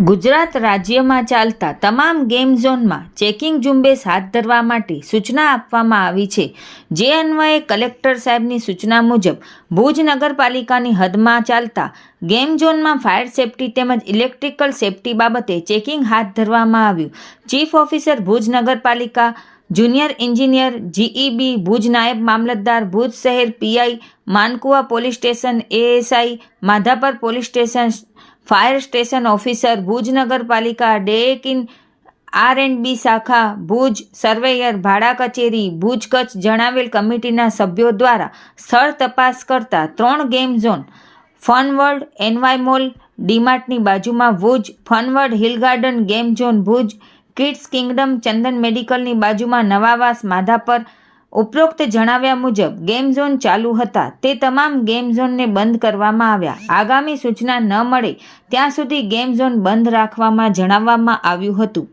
ગુજરાત રાજ્યમાં ચાલતા તમામ ગેમ ઝોનમાં ચેકિંગ ઝુંબેશ હાથ ધરવા માટે સૂચના આપવામાં આવી છે. જે અન્વયે કલેક્ટર સાહેબની સૂચના મુજબ, ભુજ નગરપાલિકાની હદમાં ચાલતા ગેમ ઝોનમાં ફાયર સેફટી તેમજ ઇલેક્ટ્રિકલ સેફટી બાબતે ચેકિંગ હાથ ધરવામાં આવ્યું. ચીફ ઓફિસર ભુજ નગરપાલિકા, જુનિયર એન્જિનિયર જીઈબી ભુજ નાયબ મામલતદાર ભુજ શહેર PI, Mankuva police station ASI, Madhapar police station fire station officer Bhuj નગરપાલિકા ડેકિન આર એન્ડ બી શાખા ભુજ સર્વેયર ભાડા કચેરી ભુજ કચ્છ જણાવેલ કમિટીના સભ્યો દ્વારા સ્થળ તપાસ કરતા ત્રણ game zone fun world NY mall, ડીમાર્ટની બાજુમાં Bhuj, fun world hill garden, game zone Bhuj, kids kingdom, Chandan મેડિકલની બાજુમાં નવાવાસ, માધાપર ઉપરોક્ત જણાવ્યા મુજબ, ગેમ ઝોન ચાલુ હતા. તે તમામ ગેમ ઝોનને બંધ કરવામાં આવ્યા. આગામી સૂચના ન મળે ત્યાં સુધી ગેમ ઝોન બંધ રાખવામાં જણાવવામાં આવ્યું હતું.